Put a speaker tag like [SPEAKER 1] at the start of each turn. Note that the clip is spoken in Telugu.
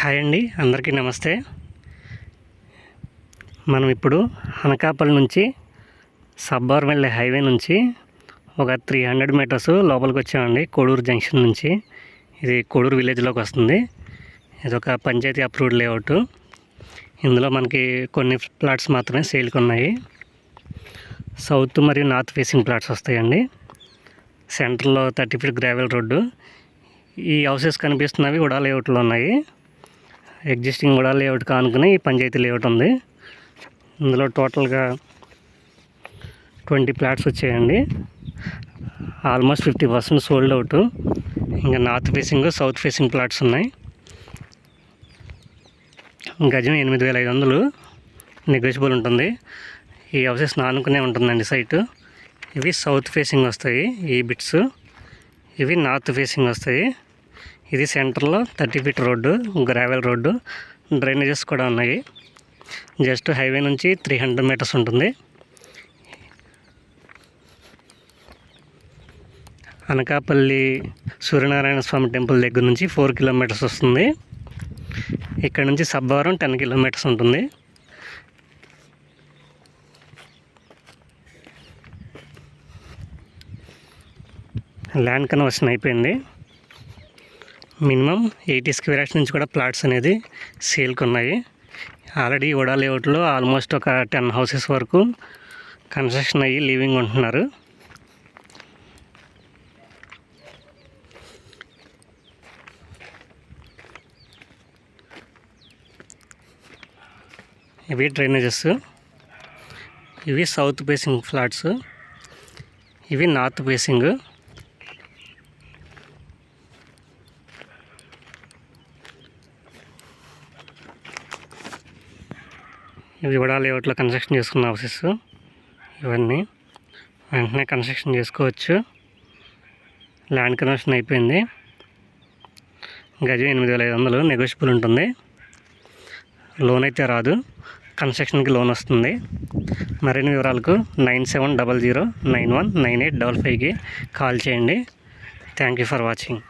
[SPEAKER 1] హాయ్ అండి అందరికీ నమస్తే. మనం ఇప్పుడు అనకాపల్లి నుంచి సబ్బార్ వెళ్ళే హైవే నుంచి ఒక త్రీ హండ్రెడ్ మీటర్స్ లోపలికి వచ్చామండి కోడూరు జంక్షన్ నుంచి. ఇది కోడూరు విలేజ్లోకి వస్తుంది. ఇది ఒక పంచాయతీ అప్రూవ్డ్ లేఅవుట్. ఇందులో మనకి కొన్ని ప్లాట్స్ మాత్రమే సేల్కి ఉన్నాయి. సౌత్ మరియు నార్త్ ఫేసింగ్ ప్లాట్స్ వస్తాయండి. సెంటర్లో థర్టీ ఫీట్ గ్రావెల్ రోడ్డు. ఈ హౌసెస్ కనిపిస్తున్నవి కూడా లేఅవుట్లో ఉన్నాయి. ఎగ్జిస్టింగ్ కూడా లేఅవుట్ కానుకుని ఈ పంచాయతీ లేఅవుట్ ఉంది. ఇందులో టోటల్గా ట్వంటీ ప్లాట్స్ వచ్చాయండి. Almost fifty percent sold out ఇంకా north facing south facing plots ఉన్నాయి. గజం ఎనిమిది వేల ఐదు వందలు నెగోషియబుల్ ఉంటుంది. ఈ హౌసెస్ నానుకునే ఉంటుందండి సైటు ఇవి సౌత్ ఫేసింగ్ వస్తాయి ఈ బిట్స్ ఇవి నార్త్ ఫేసింగ్ వస్తాయి. ఇది సెంటర్లో thirty feet road gravel road. Drainages కూడా ఉన్నాయి. జస్ట్ హైవే నుంచి త్రీ హండ్రెడ్ మీటర్స్ ఉంటుంది. అనకాపల్లి సూర్యనారాయణ స్వామి టెంపుల్ దగ్గర నుంచి ఫోర్ కిలోమీటర్స్ వస్తుంది. ఇక్కడ నుంచి సబ్బవరం టెన్ కిలోమీటర్స్ ఉంటుంది. ల్యాండ్ కన్వర్షన్ అయిపోయింది. మినిమం ఎయిటీ స్క్వేర్ యార్డ్స్ నుంచి కూడా ప్లాట్స్ అనేది సేల్కి ఉన్నాయి ఆల్రెడీ ఉడా లేఅవుట్లో ఆల్మోస్ట్ ఒక టెన్ హౌసెస్ వరకు కన్స్ట్రక్షన్ అయ్యి లివింగ్ ఉంటున్నారు. ఇవి డ్రైనేజెస్. ఇవి సౌత్ ఫేసింగ్ ఫ్లాట్స్ ఇవి నార్త్ ఫేసింగ్. ఇవి కూడా లేఅవుట్లో కన్స్ట్రక్షన్ చేసుకున్న హౌసెస్ ఇవన్నీ వెంటనే కన్స్ట్రక్షన్ చేసుకోవచ్చు. ల్యాండ్ కన్వర్షన్ అయిపోయింది. గజం ఎనిమిది వేల ఐదు వందలు నెగోషియబుల్ ఉంటుంది. లోన్ అయితే రాదు. కన్స్ట్రక్షన్కి లోన్ వస్తుంది. మరిన్ని వివరాలకు nine seven double zero nine one nine eight double ఫైవ్కి కాల్ చేయండి. Thank you for watching